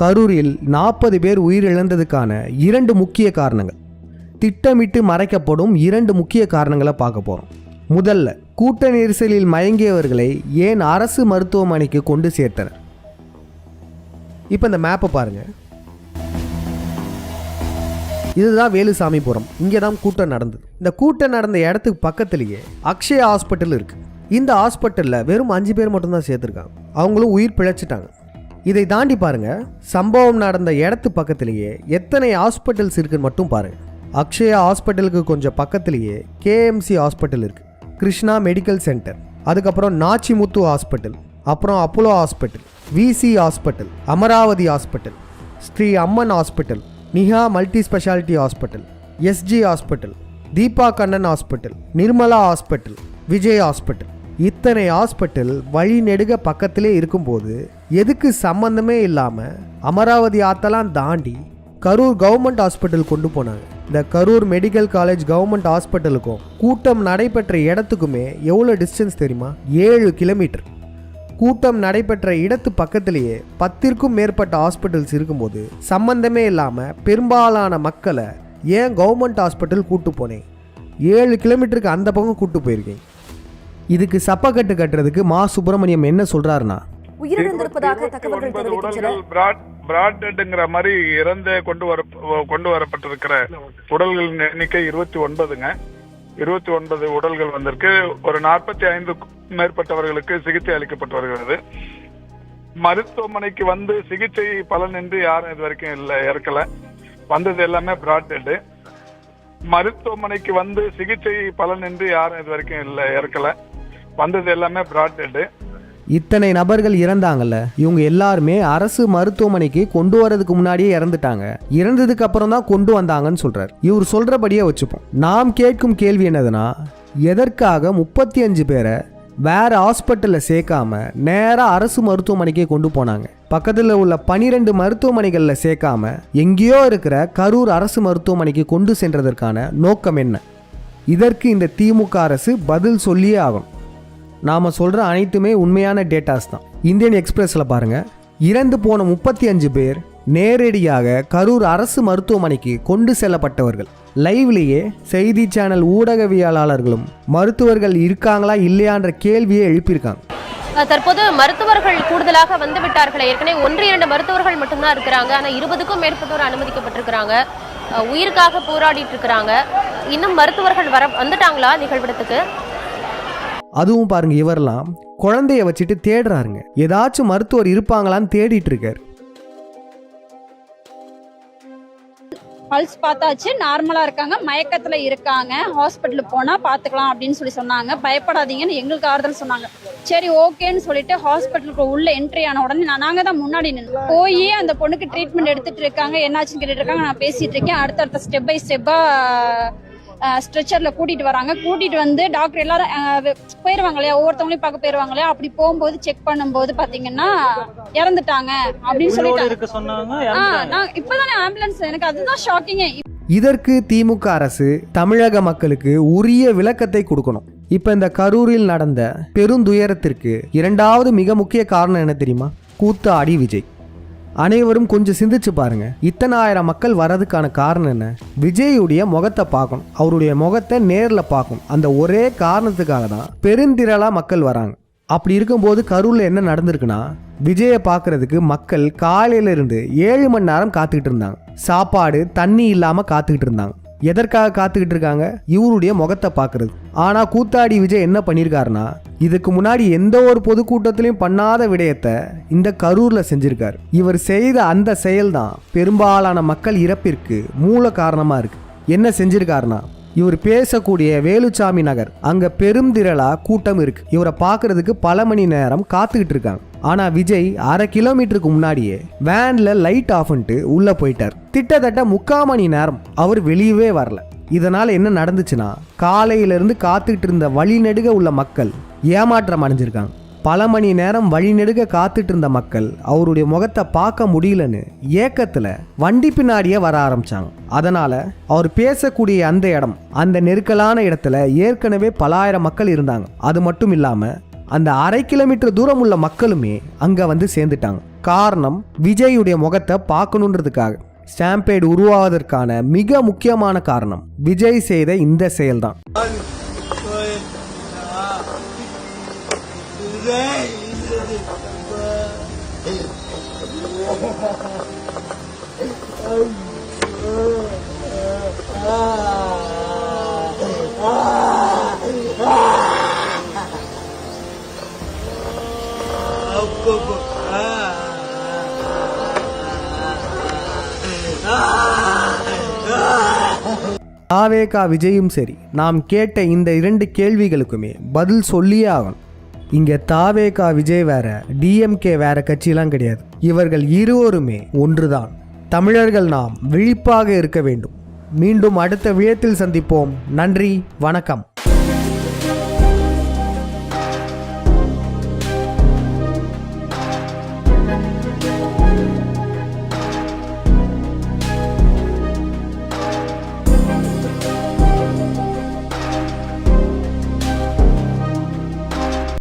கரூரில் நாற்பது பேர் உயிரிழந்ததுக்கான இரண்டு முக்கிய காரணங்கள். திட்டமிட்டு மறைக்கப்படும் இரண்டு முக்கிய காரணங்களை பார்க்க போகிறோம் முதல்ல கூட்ட நெரிசலில் மயங்கியவர்களை ஏன் அரசு மருத்துவமனைக்கு கொண்டு சேர்த்தனர்? இப்போ இந்த மேப்பை பாருங்கள் இதுதான் வேலுசாமிபுரம். இங்கே தான் கூட்டம் நடந்தது. இந்த கூட்டம் நடந்த இடத்துக்கு பக்கத்துலேயே அக்ஷயா ஹாஸ்பிட்டல் இருக்குது இந்த ஹாஸ்பிட்டலில் வெறும் அஞ்சு பேர் மட்டும்தான் சேர்த்துருக்காங்க. அவங்களும் உயிர் பிழைச்சிட்டாங்க. இதை தாண்டி பாருங்க சம்பவம் நடந்த இடத்து பக்கத்துலேயே எத்தனை ஹாஸ்பிட்டல்ஸ் இருக்குன்னு மட்டும் பாருங்க அக்ஷயா ஹாஸ்பிட்டலுக்கு கொஞ்சம் பக்கத்துலேயே கேஎம்சி ஹாஸ்பிட்டல் இருக்கு. Krishna medical centre. அதுக்கப்புறம் நாச்சிமுத்து ஹாஸ்பிட்டல். அப்புறம் Apollo hospital. VC hospital. Amaravathi hospital. Sri Amman hospital. Niha multi speciality hospital. SG hospital. Deepa Kannan hospital. Nirmala hospital. Vijay hospital. இத்தனை ஹாஸ்பிட்டல் வழி நெடுக பக்கத்திலே இருக்கும்போது எதுக்கு சம்மந்தமே இல்லாமல் அமராவதி ஆத்தெல்லாம் தாண்டி கரூர் கவர்மெண்ட் ஹாஸ்பிட்டல் கொண்டு போனாங்க. இந்த கரூர் மெடிக்கல் காலேஜ் கவர்மெண்ட் ஹாஸ்பிட்டலுக்கும் கூட்டம் நடைபெற்ற இடத்துக்குமே எவ்வளோ டிஸ்டன்ஸ் தெரியுமா? ஏழு கிலோமீட்டர் கூட்டம் நடைபெற்ற இடத்து பக்கத்திலேயே பத்திற்கும் மேற்பட்ட ஹாஸ்பிட்டல்ஸ் இருக்கும்போது சம்பந்தமே இல்லாமல் பெரும்பாலான மக்களை ஏன் கவர்மெண்ட் ஹாஸ்பிட்டல் கூட்டு போனேன்? ஏழு கிலோமீட்டருக்கு அந்த பக்கம் கூட்டு போயிருக்கேன். இதுக்கு சப்பக்கட்டு கட்டுறதுக்கு மா சுப்பிரமணியம் என்ன சொல்றாருன்னா? உயிரிழந்திருப்பதாக தகவல்கள் தெரிவிக்கின்றன. உடல்கள் பிராட் பிராட்ங்கிற மாதிரி இறந்து கொண்டு வர கொண்டு வரப்பட்டிருக்கிற உடல்களின் எண்ணிக்கை இருபத்தி ஒன்பதுங்க. இருபத்தி ஒன்பது உடல்கள் வந்திருக்கு. ஒரு நாற்பத்தி ஐந்துக்கும் மேற்பட்டவர்களுக்கு சிகிச்சை அளிக்கப்பட்டு வருகிறது. மருத்துவமனைக்கு வந்து சிகிச்சை பலனின்றி யாரும் இது வரைக்கும் இல்லை இறக்கல வந்தது எல்லாமே பிராட் மருத்துவமனைக்கு வந்து சிகிச்சை பலனின்றி யாரும் இது வரைக்கும் இல்லை இறக்கல வந்தது எல்லாமே பிராட் இத்தனை நபர்கள் இறந்தாங்கல்ல இவங்க எல்லாருமே அரசு மருத்துவமனைக்கு கொண்டு வரதுக்கு முன்னாடியே இறந்துட்டாங்க. இறந்ததுக்கு அப்புறம் தான் கொண்டு வந்தாங்கன்னு சொல்றார். இவர் சொல்றபடியே வச்சுப்போம். நாம் கேட்கும் கேள்வி என்னதுன்னா எதற்காக முப்பத்தி அஞ்சு பேரை வேற ஹாஸ்பிட்டலில் சேர்க்காம நேராக அரசு மருத்துவமனைக்கே கொண்டு போனாங்க? பக்கத்தில் உள்ள பனிரெண்டு மருத்துவமனைகளில் சேர்க்காம எங்கேயோ இருக்கிற கரூர் அரசு மருத்துவமனைக்கு கொண்டு சென்றதற்கான நோக்கம் என்ன? இதற்கு இந்த திமுக அரசு பதில் சொல்லியே ஆகும் நாம் சொல்கிற அனைத்துமே உண்மையான டேட்டாஸ் தான். இந்தியன் எக்ஸ்பிரஸில் பாருங்கள் இறந்து போன முப்பத்தி அஞ்சு பேர் நேரடியாக கரூர் அரசு மருத்துவமனைக்கு கொண்டு செல்லப்பட்டவர்கள். லைவ்லேயே செய்தி சேனல் ஊடகவியலாளர்களும் மருத்துவர்கள் இருக்காங்களா இல்லையான்ற கேள்வியை எழுப்பியிருக்காங்க. தற்போது மருத்துவர்கள் கூடுதலாக வந்து விட்டார்கள். ஏற்கனவே ஒன்று இரண்டு மருத்துவர்கள் மட்டும்தான் இருக்கிறாங்க. ஆனால் இருபதுக்கும் மேற்பட்டோர் அனுமதிக்கப்பட்டிருக்கிறாங்க. உயிருக்காக போராடிட்டு இருக்கிறாங்க. இன்னும் மருத்துவர்கள் வர வந்துட்டாங்களா நிகழ்விடத்துக்கு? அதுவும் பாருங்க இவரெல்லாம் குழந்தைய வச்சுட்டு தேடுறாருங்க. ஏதாச்சும் மருத்துவர் இருப்பாங்களான்னு தேடிட்டு இருக்காரு பல்ஸ் பார்த்தாச்சு நார்மலாக இருக்காங்க மயக்கத்தில் இருக்காங்க ஹாஸ்பிட்டலுக்கு போனால் பார்த்துக்கலாம் அப்படின்னு சொல்லி சொன்னாங்க. பயப்படாதீங்கன்னு எங்களுக்கு ஆறுதல் சொன்னாங்க. சரி ஓகேன்னு சொல்லிட்டு ஹாஸ்பிட்டலுக்கு உள்ள என்ட்ரி ஆன உடனே நான் நாங்கள் தான் முன்னாடி நின்று போய் அந்த பொண்ணுக்கு ட்ரீட்மெண்ட் எடுத்துட்டு இருக்காங்க என்னாச்சுன்னு கேட்டுட்டு இருக்காங்க நான் பேசிட்டு இருக்கேன். அடுத்தடுத்த ஸ்டெப் பை ஸ்டெப்பாக ஸ்ட்ரெச்சர்ல கூட்டிட்டு வராங்க. கூட்டிட்டு வந்து டாக்டர் எல்லாரும் போயிருவாங்க இல்லையா? ஒவ்வொருத்தவங்களையும் பார்க்க போயிருவாங்க இல்லையா? அப்படி போகும்போது செக் பண்ணும்போது பாத்தீங்கன்னா இறந்துட்டாங்க அப்படின்னு உயிரோடு சொல்லிட்டாங்க. இப்பதானே ஆம்புலன்ஸ் எனக்கு அதுதான் ஷாக்கிங்கே இதற்கு திமுக அரசு தமிழக மக்களுக்கு உரிய விளக்கத்தை கொடுக்கணும். இப்போ இந்த கரூரில் நடந்த பெருந்துயரத்திற்கு இரண்டாவது மிக முக்கிய காரணம் என்ன தெரியுமா? கூத்தாடி விஜய். அனைவரும் கொஞ்சம் சிந்திச்சு பாருங்க. இத்தனை ஆயிரம் மக்கள் வர்றதுக்கான காரணம் என்ன? விஜயுடைய முகத்தை பார்க்கணும். அவருடைய முகத்தை நேரில் பார்க்கணும். அந்த ஒரே காரணத்துக்காக தான் பெருந்திரளா மக்கள் வராங்க. அப்படி இருக்கும்போது கரூரில் என்ன நடந்திருக்குன்னா விஜயை பார்க்கறதுக்கு மக்கள் காலையில இருந்து ஏழு மணி நேரம் காத்துக்கிட்டு இருந்தாங்க. சாப்பாடு தண்ணி இல்லாமல் காத்துக்கிட்டு இருந்தாங்க. எதற்காக காத்துக்கிட்டு இருக்காங்க? இவருடைய முகத்தை பார்க்கறது. ஆனால் கூத்தாடி விஜய் என்ன பண்ணியிருக்காருன்னா இதுக்கு முன்னாடி எந்த ஒரு பொதுக்கூட்டத்திலையும் பண்ணாத விடயத்தை இந்த கரூரில் செஞ்சிருக்கார். இவர் செய்த அந்த செயல்தான் பெரும்பாலான மக்கள் இறப்பிற்கு மூல காரணமாக இருக்கு. என்ன செஞ்சிருக்காருனா இவர் பேசக்கூடிய வேலுச்சாமி நகர் அங்க பெருந்திரளா கூட்டம் இருக்கு. இவரை பாக்குறதுக்கு பல மணி நேரம் காத்துக்கிட்டு இருக்காங்க. ஆனா விஜய் அரை கிலோமீட்டருக்கு முன்னாடியே வேன்ல லைட் ஆஃப் உள்ள போயிட்டார். திட்டத்தட்ட முக்கால் மணி நேரம் அவர் வெளியவே வரல. இதனால் என்ன நடந்துச்சுன்னா காலையிலேருந்து காத்துக்கிட்டு இருந்த வழிநெடுக உள்ள மக்கள் ஏமாற்றம் அடைஞ்சிருக்காங்க. பல மணி நேரம் வழிநெடுக காத்துட்டு இருந்த மக்கள் அவருடைய முகத்தை பார்க்க முடியலன்னு ஏக்கத்தில் வண்டி பின்னாடியே வர ஆரம்பித்தாங்க அதனால் அவர் பேசக்கூடிய அந்த இடம் அந்த நெருக்கலான இடத்துல ஏற்கனவே பலாயிரம் மக்கள் இருந்தாங்க. அது மட்டும் இல்லாமல் அந்த அரை கிலோமீட்டர் தூரம் உள்ள மக்களுமே அங்கே வந்து சேர்ந்துட்டாங்க. காரணம் விஜயுடைய முகத்தை பார்க்கணுன்றதுக்காக. ஸ்டாம்பேட் உருவாவதற்கான மிக முக்கியமான காரணம் விஜய் செய்த இந்த செயல்தான். தாவேகா விஜயும் சரி நாம் கேட்ட இந்த இரண்டு கேள்விகளுக்குமே பதில் சொல்லியே ஆகணும். இங்கே தாவேகா விஜய் வேற டிஎம்கே வேற கட்சியெல்லாம் கிடையாது. இவர்கள் இருவருமே ஒன்றுதான். தமிழர்கள் நாம் விழிப்பாக இருக்க வேண்டும். மீண்டும் அடுத்த விழயத்தில் சந்திப்போம். நன்றி வணக்கம்.